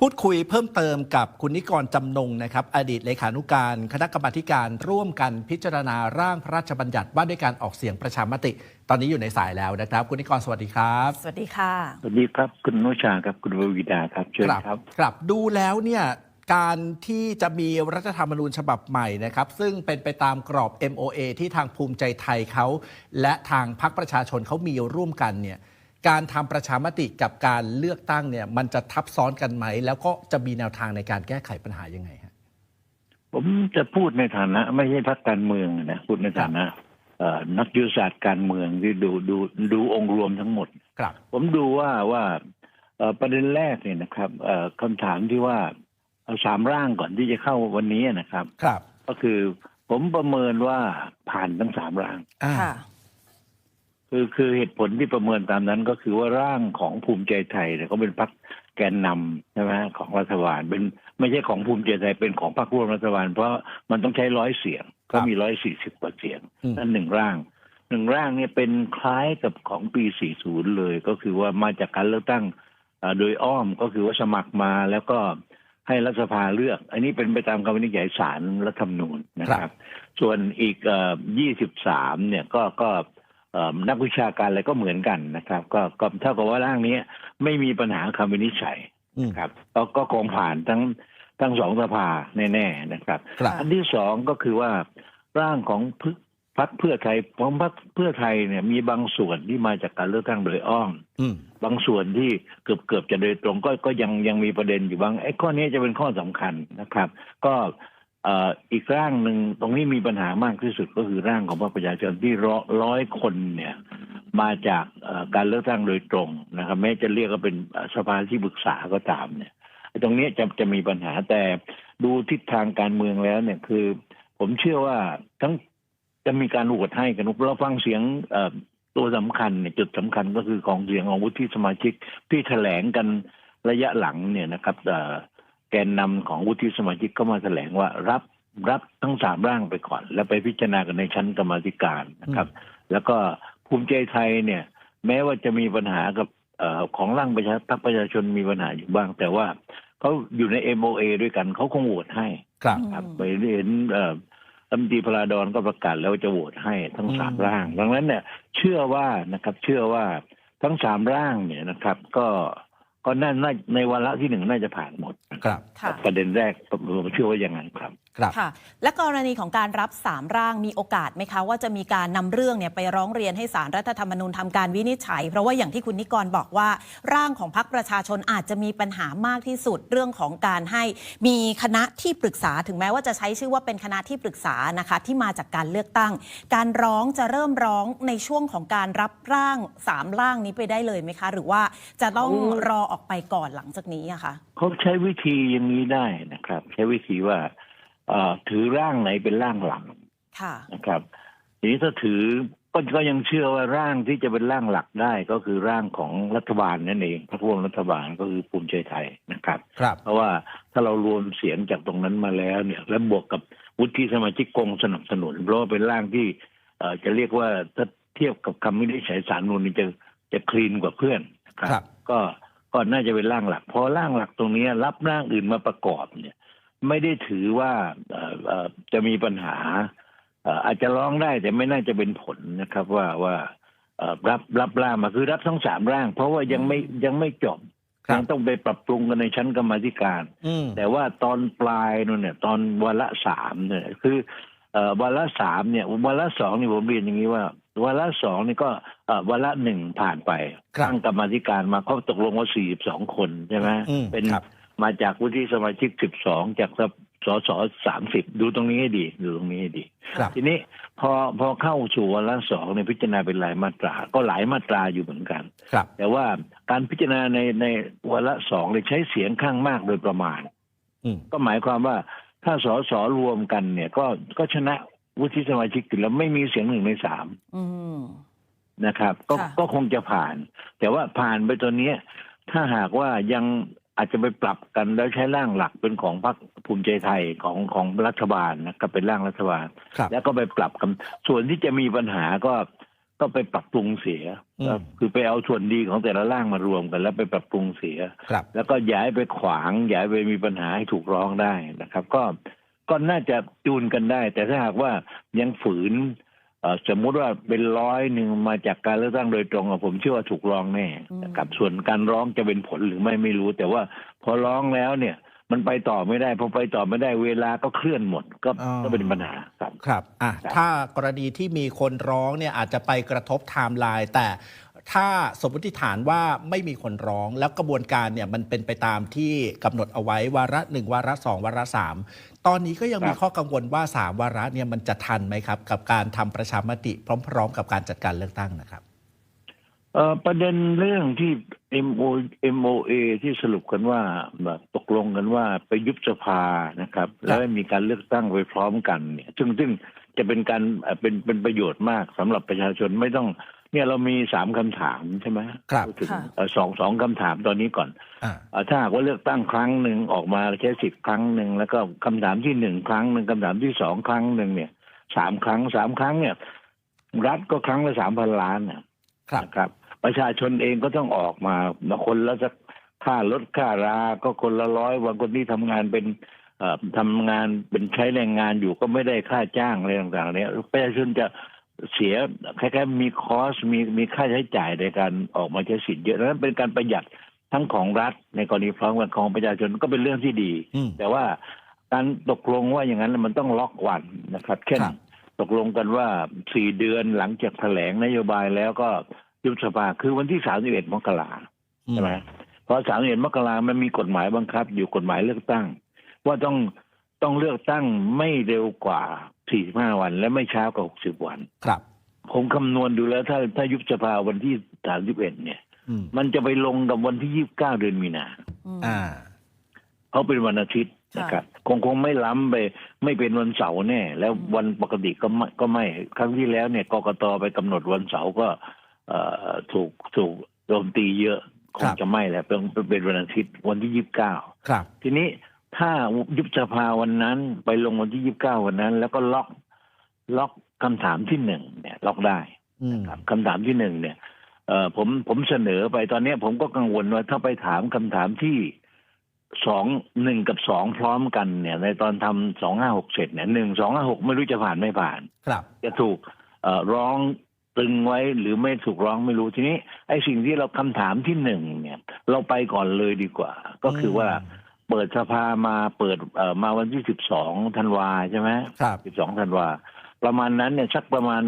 พูดคุยเพิ่มเติมกับคุณนิกรจำนงนะครับ อดีตเลขานุการ คณะกรรมาธิการร่วมกันพิจารณาร่างพระราชบัญญัติว่าด้วยการออกเสียงประชามติ ตอนนี้อยู่ในสายแล้วนะครับ คุณนิกรสวัสดีครับ สวัสดีค่ะ สวัสดีครับคุณนุชาครับคุณววิดาครับเชิญครับครับดูแล้วเนี่ยการที่จะมีรัฐธรรมนูญฉบับใหม่นะครับ ซึ่งเป็นไปตามกรอบ MOA ที่ทางภูมิใจไทยเขาและทางพรรคประชาชนเขามีร่วมกันเนี่ย การทำประชามติกับการเลือกตั้งเนี่ยมันจะทับซ้อนกันไหม แล้วก็จะมีแนวทางในการแก้ไขปัญหายังไงฮะผมจะพูดในฐานะ ไม่ใช่พักการเมืองนะพูดในฐานะเอ่อนักยุทธศาสตร์การเมืองที่ดูดูดูองค์รวมทั้งหมดครับ ผมดูว่าว่าเอ่อประเด็นแรกเนี่ยนะครับเอ่อคำถามที่ว่าเอาสามร่างก่อนที่จะเข้าวันนี้นะครับ ครับ ก็คือผมประเมินว่าผ่านทั้งสามร่างอ่า ค่ะคือคือเหตุผลที่ประเมินตามนั้นก็คือว่าร่างของภูมิใจไทยเนี่ยเขาเป็นพรรคแกนนำใช่ไหมของรัฐบาลเป็นไม่ใช่ของภูมิใจไทยเป็นของพรรคร่วมรัฐบาล เพราะมันต้องใช้ร้อยเสียงก็มีร้อยสี่สิบกว่าเสียงอืมนั่นหนึ่งร่างหนึ่งร่างเนี่ยเป็นคล้ายกับของปี 40 เลยก็คือว่ามาจากการเลือกตั้งเอ่อโดยอ้อมก็คือว่าสมัครมาแล้วก็ให้รัฐสภาเลือก อันนี้เป็นไปตามคำวินิจฉัยศาลรัฐธรรมนูญนะครับ ส่วนอีกยี่สิบสามเนี่ยก็ก็เอ่อ นักวิชาการอะไรก็เหมือนกันนะครับ ก็ก็เท่ากับว่าร่างนี้ไม่มีปัญหาคำวินิจฉัยอืมครับก็ก็คงผ่านทั้งทั้งสองสภาแน่ๆนะครับครับอันที่สองก็คือว่าร่างของพรรคพรรคเพื่อไทยของพรรคเพื่อไทยเนี่ยมีบางส่วนที่มาจากการเลือกตั้งโดยอ้อมอืมบางส่วนที่เกือบเกือบจะโดยตรงก็ก็ยังยังมีประเด็นอยู่บางไอ้ข้อนี้จะเป็นข้อสำคัญนะครับ ก็เอีกร่างหนึ่งตรงนี้มีปัญหามากที่สุดก็คือร่างของพรรคประชาชนที่ร้อยคนเนี่ยมาจากการเลือกตั้งโดยตรงนะครับแม้จะเรียกว่าเป็นสภาที่ปรึกษาก็ตามเนี่ย ตรงนี้จะจะมีปัญหาแต่ดูทิศทางการเมืองแล้วเนี่ยคือ ผมเชื่อว่าทั้งจะมีการโหวตให้กันเราฟังเสียงตัวสำคัญเนี่ยจุดสำคัญก็คือของเสียงของวุฒิสมาชิกที่แถลงกันระยะหลังเนี่ยนะครับ แกนนำของวุฒิสมาชิกก็มาแถลงว่ารับรับทั้งสามร่างไปก่อน แล้วไปพิจารณากันในชั้นกรรมาธิการนะครับ แล้วก็ภูมิใจไทยเนี่ย แม้ว่าจะมีปัญหากับเอ่อของร่างประชาพรรคประชาชนมีปัญหาอยู่บ้าง แต่ว่าเขาอยู่ใน MOA ด้วยกันเขาคงโหวตให้ครับครับอืมไปเห็นเอ่อรัฐมนตรีพลาดอนก็ประกาศแล้วว่าจะโหวตให้ทั้งสามอืมร่าง ดังนั้นเนี่ย เชื่อว่านะครับ เชื่อว่าทั้งสามร่างเนี่ยนะครับ ก็ ก็น่าน่าในวาระที่หนึ่งน่าจะผ่านหมดนะครับค่ะประเด็นแรกผมเชื่อว่าอย่างนั้นครับ ครับค่ะและกรณีของการรับสามร่างมีโอกาสไหมคะ ว่าจะมีการนำเรื่องเนี่ยไปร้องเรียนให้สารรัฐธรรมนูญทำการวินิจฉัย เพราะว่าอย่างที่คุณนิกรบอกว่า ร่างของพรรคประชาชนอาจจะมีปัญหามากที่สุดเรื่องของการให้มีคณะที่ปรึกษาถึงแม้ว่าจะใช้ชื่อว่าเป็นคณะที่ปรึกษานะคะที่มาจากการเลือกตั้ง การร้องจะเริ่มร้องในช่วงของการรับร่างสามร่างนี้ไปได้เลยไหมคะ หรือว่าจะต้องโอ้รอออกไปก่อนหลังจากนี้อะคะเขาใช้วิธีอย่างนี้ได้นะครับ ใช้วิธีว่าเอ่อ ถือร่างไหนเป็นร่างหลังค่ะนะครับทีนี้ถ้าถือก็ก็ยังเชื่อว่าร่างที่จะเป็นร่างหลักได้ก็คือร่างของรัฐบาลนั่นเองพรรคร่วมรัฐบาลก็คือภูมิใจไทยนะครับครับเพราะว่าถ้าเรารวมเสียงจากตรงนั้นมาแล้วเนี่ย แล้วบวกกับวุฒิสมาชิกกงสนับสนุน เพราะว่าเป็นร่างที่เอ่อจะเรียกว่าถ้าเทียบกับคำวินิจฉัยสารนูนนี่จะจะคลีนกว่าเพื่อนนะครับครับก็ก็น่าจะเป็นร่างหลักพอร่างหลักตรงนี้รับร่างอื่นมาประกอบเนี่ย ไม่ได้ถือว่าเอ่อเอ่อจะมีปัญหาเอ่ออาจจะร้องได้แต่ไม่น่าจะเป็นผลนะครับ ว่าว่าเอ่อรับรับร่างมาคือรับทั้งสามร่าง เพราะว่ายังไม่ยังไม่จบครับยังต้องไปปรับปรุงกันในชั้นกรรมาธิการอืมแต่ว่าตอนปลายนู่นเนี่ย ตอนวาระสามเนี่ยคือเอ่อวาระสามเนี่ยวาระสองนี่ผมเรียนอย่างนี้ว่าวาระสองนี่ก็เอ่อวาระหนึ่งผ่านไปครับตั้งกรรมาธิการมาเขาตกลงว่าสี่สิบสองคนใช่ไหมอืมเป็นครับ มาจากวุฒิสมาชิกสิบสองจากสสสสามสิบดูตรงนี้ให้ดี ดูตรงนี้ให้ดีครับทีนี้พอพอเข้าสู่วาระสองเนี่ยพิจารณาเป็นรายมาตรา ก็หลายมาตราอยู่เหมือนกันครับแต่ว่าการพิจารณาในในวาระสองเนี่ยใช้เสียงข้างมากโดยประมาณอืมก็หมายความว่าถ้าสสรวมกันเนี่ย ก็ก็ชนะวุฒิสมาชิกถึงแล้วไม่มีเสียงหนึ่งในสามอืมนะครับ ก็ค่ะก็คงจะผ่าน แต่ว่าผ่านไปตัวเนี้ย ถ้าหากว่ายัง อาจจะไปปรับกันแล้วใช้ร่างหลักเป็นของพรรคภูมิใจไทยของของรัฐบาลนะครับเป็นร่างรัฐบาลครับแล้วก็ไปปรับกันส่วนที่จะมีปัญหาก็ก็ไปปรับปรุงเสียอืมคือไปเอาส่วนดีของแต่ละร่างมารวมกัน แล้วไปปรับปรุงเสียครับแล้วก็ย้ายไปขวางย้ายไปมีปัญหาให้ถูกร้องได้นะครับ ก็ก็น่าจะจูนกันได้ แต่ถ้าหากว่ายังฝืนเอ่อ สมมุติว่าเป็นร้อยหนึ่งมาจากการเลือกตั้งโดยตรงอะผมเชื่อว่าถูกร้องแน่นะครับส่วนการร้องจะเป็นผลหรือไม่ไม่รู้ แต่ว่าพอร้องแล้วเนี่ยมันไปต่อไม่ได้พอไปต่อไม่ได้เวลาก็เคลื่อนหมดก็อ๋อก็เป็นปัญหาครับครับอะครับถ้ากรณีที่มีคนร้องเนี่ยอาจจะไปกระทบไทม์ไลน์แต่ถ้าสมมติฐานว่าไม่มีคนร้องแล้วกระบวนการเนี่ยมันเป็นไปตามที่กำหนดเอาไว้วาระหนึ่งวาระสองวาระสาม ตอนนี้ก็ยังมีข้อกังวลว่าสามวาระเนี่ยมันจะทันไหมครับ กับการทำประชามติพร้อม ๆ กับการจัดการเลือกตั้งนะครับเอ่อประเด็นเรื่องที่ MO MOA ที่สรุปกันว่าแบบตกลงกันว่าไปยุบสภานะครับ แล้วมีการเลือกตั้งไปพร้อมกันเนี่ยซึ่งซึ่งจะเป็นการเอ่อเป็นเป็นประโยชน์มากสำหรับประชาชนไม่ต้อง เนี่ยเรามีสามคำถามใช่ไหมครับพูดถึงค่ะเอ่อสองสองคำถามตอนนี้ก่อนอ่าเอ่อถ้าหากว่าเลือกตั้งครั้งหนึ่งออกมาใช้สิทธิ์ครั้งหนึ่งแล้วก็คำถามที่หนึ่งครั้งหนึ่งคำถามที่สองครั้งหนึ่งเนี่ยสามครั้งสามครั้งเนี่ย รัฐก็ครั้งละสามพันล้านน่ะครับนะครับ ประชาชนเองก็ต้องออกมาคนละสักค่ารถค่ารา ก็คนละร้อยบางคนที่ทำงานเป็นเอ่อทำงานเป็นใช้แรงงานอยู่ก็ไม่ได้ค่าจ้างอะไรต่างๆเนี่ยประชาชนจะ เสียคล้ายๆมีคอสมีมีค่าใช้จ่ายในการออกมาใช้สิทธิ์เยอะดังนั้นเป็นการประหยัดทั้งของรัฐในกรณีพร้อมกันของประชาชนก็เป็นเรื่องที่ดีอืมแต่ว่าการตกลงว่าอย่างนั้นมันต้องล็อกวันนะครับเช่นครับตกลงกันว่าสี่เดือนหลังจากแถลงนโยบายแล้วก็ยุบสภาคือวันที่สามสิบเอ็ดมกราใช่ไหมเพราะสามสิบเอ็ดมกรามันมีกฎหมายบังคับ อยู่กฎหมายเลือกตั้ง ว่าต้องต้องเลือกตั้งไม่เร็วกว่า สี่สิบห้าวัน และไม่ช้ากว่าหกสิบวัน ครับ ผมคำนวณดูแล้วถ้าถ้ายุบสภาวันที่สามสิบเอ็ดเนี่ยอืมมันจะไปลงกับวันที่ยี่สิบเก้าเดือนมีนาอืมอ่าเพราะเป็นวันอาทิตย์ค่ะนะครับคงคงไม่ล้ำไป ไม่เป็นวันเสาร์แน่แล้ววันปกติก็ไม่ก็ไม่ครั้งที่แล้วเนี่ยกกตไปกำหนดวันเสาร์ก็เอ่อถูกถูกโจมตีเยอะคครังบจะไม่แหละเป็นเป็นวันอาทิตย์วันที่ยี่สิบเก้าครับทีนี้ ถ้ายุบสภาวันนั้น ไปลงวันที่ยี่สิบเก้าวันนั้น แล้วก็ล็อกล็อกคำถามที่หนึ่งเนี่ย ล็อกได้อืมครับคำถามที่หนึ่งเนี่ยเอ่อผมผมเสนอไปตอนเนี้ยผมก็กังวลว่าถ้าไปถามคำถามที่สองหนึ่งกับสองพร้อมกันเนี่ย ในตอนทำสองห้าหกเสร็จเนี่ยหนึ่งสองห้าหกไม่รู้จะผ่านไม่ผ่าน ครับ จะถูกเอ่อร้องตึงไว้หรือไม่ถูกร้องไม่รู้ทีนี้ ไอ้สิ่งที่เราคำถามที่หนึ่งเนี่ย เราไปก่อนเลยดีกว่า ก็คือว่า เปิดสภามาเปิดเอ่อมาวันที่สิบสองธันวาใช่ไหมครับสิบสองธันวาประมาณนั้นเนี่ยสักประมาณ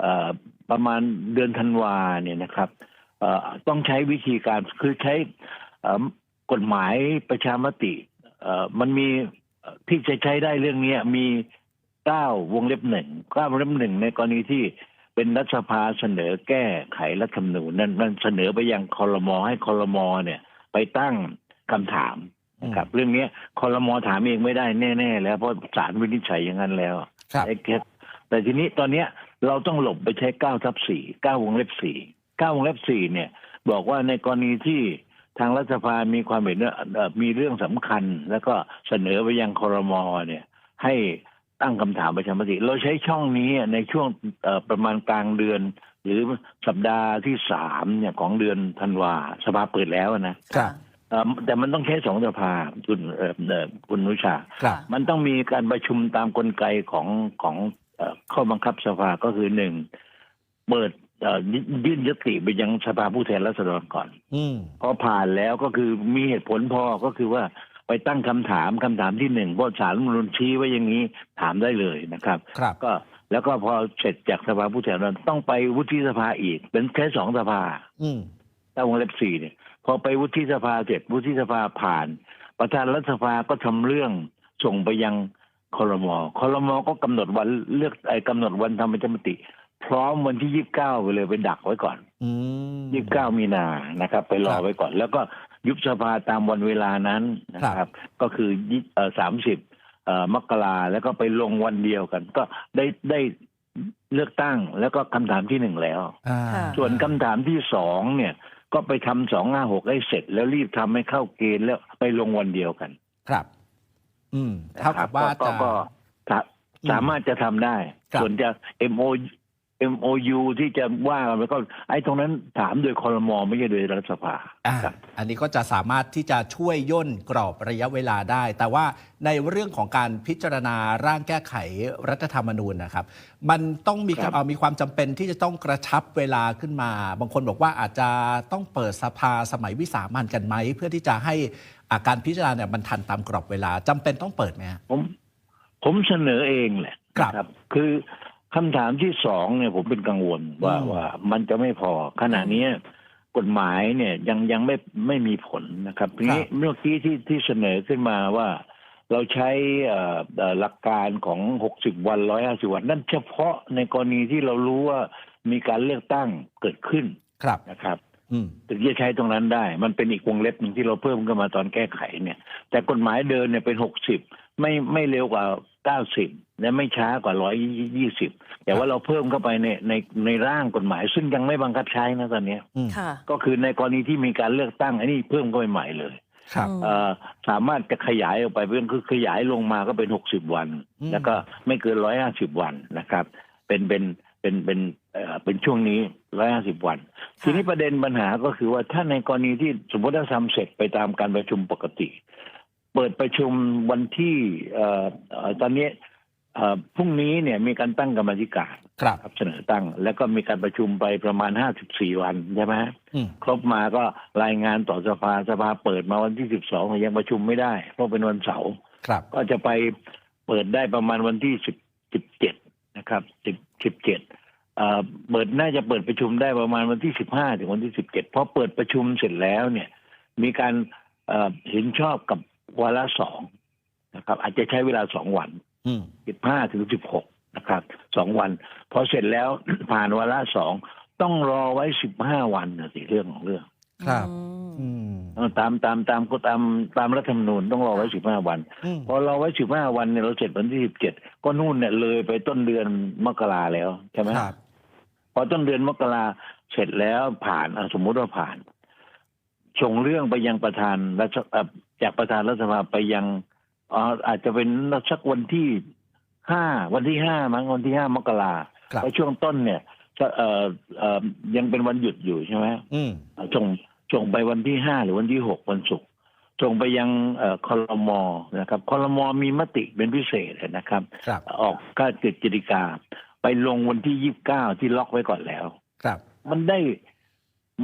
เอ่อประมาณเดือนธันวาเนี่ยนะครับเอ่อต้องใช้วิธีการคือใช้เอ่อกฎหมายประชามติเอ่อมันมีเอ่อที่จะใช้ได้เรื่องเนี้ยมีเก้าวงเล็บหนึ่งเก้าวงเล็บหนึ่งในกรณีที่เป็นรัฐสภาเสนอแก้ไขรัฐธรรมนูญนั่นนั่นเสนอไปยังคอรมอให้คอรมอเนี่ย ไปตั้งคำถามนะ ครับเรื่องเนี้ยคอรมอถามเองไม่ได้แน่ๆแล้วเพราะศาลวินิจฉัยอย่างนั้นแล้วครับไอ้แค่แต่ทีนี้ตอนเนี้ยเราต้องหลบไปใช้เก้าทับสี่เก้าวงเล็บสี่เก้าวงเล็บสี่เนี่ย บอกว่าในกรณีที่ทางรัฐสภามีความเห็นว่าเอ่อมีเรื่องสำคัญ แล้วก็เสนอไปยังคอรมอเนี่ย ให้ตั้งคำถามประชามติ เราใช้ช่องนี้ในช่วงเอ่อประมาณกลางเดือน หรือสัปดาห์ที่สามเนี่ยของเดือนธันวาสภาเปิดแล้วนะครับเอ่อ แต่มันต้องใช้สองสภาคุณเอ่อเอ่อคุณนุชาครับมันต้องมีการประชุมตามกลไกของของเอ่อข้อบังคับสภาก็คือหนึ่งเปิดเอ่อยื่นยื่นยติไปยังสภาผู้แทนราษฎรก่อนอืมพอผ่านแล้วก็คือมีเหตุผลพอก็คือว่าไปตั้งคำถามคำถามที่หนึ่งเพราะสารรัฐธรรมนุนชี้ไว้อย่างนี้ถามได้เลยนะครับครับก็แล้วก็พอเสร็จจากสภาผู้แทนราษฎรต้องไปวุฒิสภาอีก เป็นแค่สองสภาอืมตั้งวงเล็บสี่เนี่ย พอไปวุฒิสภาเสร็จวุฒิสภาผ่าน ประธานรัฐสภาก็ทำเรื่องส่งไปยังคอรมอคอรมอก็กำหนดวันเลือกไอ้กำหนดวันทำประชามติ พร้อมวันที่ยี่สิบเก้าไปเลยไปดักไว้ก่อนอืมยี่สิบเก้ามีนานะครับ ไปรอครับไว้ก่อน แล้วก็ยุบสภาตามวันเวลานั้นนะคครัรับบก็คือสามสิบมกราแล้วก็ไปลงวันเดียวกัน ก็ได้ได้เลือกตั้งแล้วก็คำถามที่หนึ่งแล้วอ่าค่ะส่วนคำถามที่สองเนี่ย ก็ไปทำสองห้าหกให้เสร็จ แล้วรีบทำให้เข้าเกณฑ์แล้วไปลงวันเดียวกัน ครับ อืมเท่ากับว่าก็จะ ก็สาอืมสามารถจะทำได้ ครับ ส่วนจะ MO MOU ที่จะว่ากันแล้วก็ไอ้ตรงนั้นถามโดยคอรมอไม่ใช่โดยรัฐสภาอ่าครับอันนี้ก็จะสามารถที่จะช่วยย่นกรอบระยะเวลาได้ แต่ว่าในเรื่องของการพิจารณาร่างแก้ไขรัฐธรรมนูญนะครับ มันต้องมีครับเอ่อมีความจำเป็นที่จะต้องกระชับเวลาขึ้นมา บางคนบอกว่าอาจจะต้องเปิดสภาสมัยวิสามันกันไหม เพื่อที่จะให้อ่าการพิจารณาเนี่ยมันทันตามกรอบเวลาจำเป็นต้องเปิดไหมฮะ ผมผมเสนอเองแหละครับนะคือ คำถามที่สองเนี่ยผมเป็นกังวลว่าอืมว่ามันจะไม่พอขณะเนี้ยกฎหมายเนี่ยยังยังไม่ไม่มีผลนะครับทีนี้เมื่อกี้ที่ที่เสนอขึ้นมาว่า เราใช้เอ่อเอ่อหลักการของหกสิบวันร้อยห้าสิบวัน นั่นเฉพาะในกรณีที่เรารู้ว่ามีการเลือกตั้งเกิดขึ้นครับนะครับอืมถึงจะใช้ตรงนั้นได้ มันเป็นอีกวงเล็บหนึ่งที่เราเพิ่มขึ้นมาตอนแก้ไขเนี่ย แต่กฎหมายเดินเนี่ยเป็นหกสิบไม่ไม่เร็วกว่า เก้าสิบและไม่ช้ากว่าร้อยยี่สิบแต่ว่าเราเพิ่มเข้าไปในในในร่างกฎหมาย ซึ่งยังไม่บังคับใช้นะตอนเนี้ยอืมค่ะก็คือในกรณีที่มีการเลือกตั้งอันนี้เพิ่มเข้าไปใหม่เลยครับอืมเอ่อสามารถจะขยายออกไปเพื่อคือขยายลงมาก็เป็นหกสิบวันอืมแล้วก็ไม่เกินร้อยห้าสิบวันนะครับ เป็นเป็นเป็นเป็นเอ่อเป็นช่วงนี้ร้อยห้าสิบวัน ทีนี้ประเด็นปัญหาก็คือว่าถ้าในกรณีที่สมมติถ้าทำเสร็จไปตามการประชุมปกติ เปิดประชุมวันที่เอ่อเอ่อตอนนี้เอ่อพรุ่งนี้เนี่ยมีการตั้งกรรมาธิการครับครับเสนอตั้ง แล้วก็มีการประชุมไปประมาณห้าสิบสี่วันใช่ไหมอืมครบมาก็รายงานต่อสภาสภาเปิดมาวันที่สิบสองยังประชุมไม่ได้ เพราะเป็นวันเสาร์ครับก็จะไปเปิดได้ประมาณวันที่สิบสิบเจ็ดนะครับสิบสิบเจ็ดเปิดน่าจะเปิดประชุมได้ประมาณวันที่สิบห้าถึงวันที่สิบเจ็ดพอเปิดประชุมเสร็จแล้วเนี่ย มีการเอ่อเห็นชอบกับ วาระสองนะครับ อาจจะใช้เวลาสองวันอืมสิบห้าถึงสิบหกนะครับสองวันพอเสร็จแล้วผ่านวาระสองต้องรอไว้สิบห้าวันนะสิเรื่องของเรื่อง ครับอืมอืมเออตามตามตามก็ตามตามรัฐธรรมนูญต้องรอไว้สิบห้าวันอืมพอเราไว้สิบห้าวันเนี่ยเราเสร็จวันที่สิบเจ็ดก็นู่นเนี่ยเลยไปต้นเดือนมกราแล้วใช่ไหมครับพอต้นเดือนมกราเสร็จแล้วผ่านอะสมมุติว่าผ่าน ส่งเรื่องไปยังประธานรัฐเอ่อจากประธานรัฐสภาไปยังอ่าอาจจะเป็นสักวันที่ห้าวันที่ห้ามั้งวันที่ห้ามกราครับเพราะช่วงต้นเนี่ยจะเอ่อเอ่อยังเป็นวันหยุดอยู่ใช่ไหมอืมส่งส่งไปวันที่ห้าหรือวันที่หกวันศุกร์ส่งไปยังเอ่อคอรมอนะครับคอรมอมีมติเป็นพิเศษนะครับครับออกก็เกิดกิจกา ไปลงวันที่ยี่บเก้าที่ล็อกไว้ก่อนแล้ว ครับ มันได้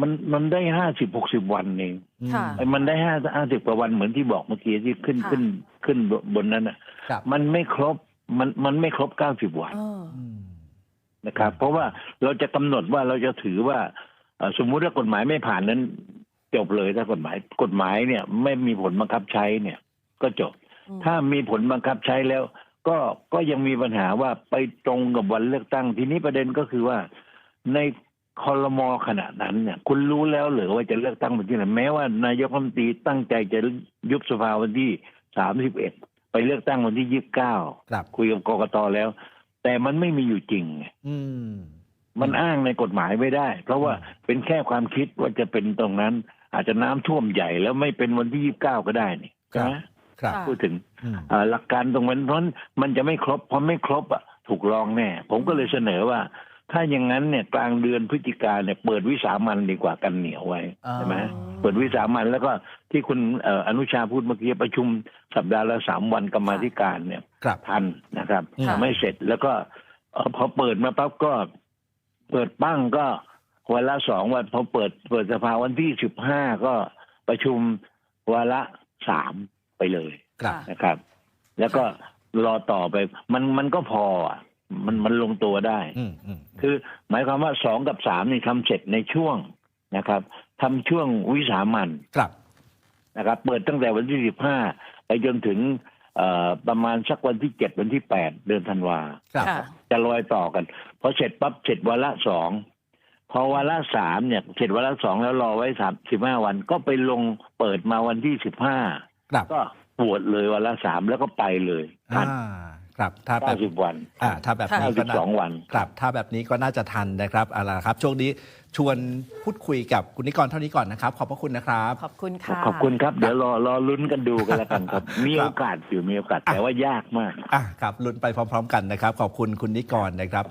มันมันได้ห้าสิบหกสิบวันเองอืมค่ะไอ้มันได้ห้าห้าสิบกว่าวันเหมือนที่บอกเมื่อกี้ที่ขึ้นค่ะ ขึ้นขึ้นบนนั้นอะ ครับ มันไม่ครบมันมันไม่ครบเก้าสิบวันเออ อืม นะครับ เพราะว่าเราจะกำหนดว่าเราจะถือว่าเอ่อสมมุติว่ากฎหมายไม่ผ่านนั้น จบเลยถ้ากฎหมายกฎหมายเนี่ย ไม่มีผลบังคับใช้เนี่ย ก็จบ อืม ถ้ามีผลบังคับใช้แล้ว ก็ก็ยังมีปัญหาว่าไปตรงกับวันเลือกตั้ง ทีนี้ประเด็นก็คือว่าใน คอรมอขณะนั้นเนี่ยคุณรู้แล้วหรือว่าจะเลือกตั้งวันที่ไหนแม้ว่านายกรัฐมนตรีตั้งใจจะยุบสภาวันที่สามสิบเอ็ดไปเลือกตั้งวันที่ยี่สิบเก้าครับคุยกับกกตแล้ว แต่มันไม่มีอยู่จริงไงอืมมันอ้างในกฎหมายไม่ได้ เพราะว่าเป็นแค่ความคิดว่าจะเป็นตรงนั้น อาจจะน้ำท่วมใหญ่แล้วไม่เป็นวันที่ยี่สิบเก้าก็ได้นี่ใช่ไหมครับค่ะพูดถึงอืมเอ่อหลักการตรงนั้นเพราะมันจะไม่ครบเพราะไม่ครบอะถูกร้องแน่ ผมก็เลยเสนอว่า ถ้าอย่างนั้นเนี่ยกลางเดือนพฤศจิกาเนี่ยเปิดวิสามันดีกว่ากันเหนียวไว้อ่าใช่ไหมเปิดวิสามันแล้วก็ที่คุณเอ่ออนุชาพูดเมื่อกี้ประชุมสัปดาห์ละสามวันกรรมาธิการเนี่ยครับทันนะครับค่ะไม่เสร็จแล้วก็เอ่อพอเปิดมาปั๊บก็เปิดปั้งก็วันละสองวันพอเปิดเปิดสภาวันที่สิบห้าก็ประชุมวันละสามไปเลยครับนะครับ แล้วก็รอต่อไปมันมันก็พออะ มันมันลงตัวได้อืมอืมคือหมายความว่าสองกับสามนี่ทำเสร็จในช่วงนะครับทำช่วงวิสามันครับนะครับ เปิดตั้งแต่วันที่สิบห้าไปจนถึงเอ่อประมาณสักวันที่เจ็ดวันที่แปดเดือนธันวาครับค่ะจะลอยต่อกันพอเสร็จปั๊บเสร็จวาระสองพอวาระสามเนี่ยเสร็จวาระสองแล้วรอไว้สามสิบห้าวันก็ไปลงเปิดมาวันที่สิบห้าครับก็ปวดเลยวาระสามแล้วก็ไปเลยทันอ่า ครับถ้าแบเก้าบสิบวันอ่าถ้าแบบค่ะนี้เก้าก็สิบน่าสองวัน ครับถ้าแบบนี้ก็น่าจะทันนะครับเอาล่ะครับช่วงนี้ชวนพูดคุยกับคุณนิกรเท่านี้ก่อนนะครับ ขอบพระคุณนะครับ ขอบคุณค่ะ ขอบคุณครับ เดี๋ยวรอรอลุ้นกันดูกันแล้วกันครับ มีครับโอกาสอยู่มีโอกาสแต่ว่ายากมาก อะครับลุ้นไปพร้อม ๆ กันนะครับ ขอบคุณคุณนิกรนะครับ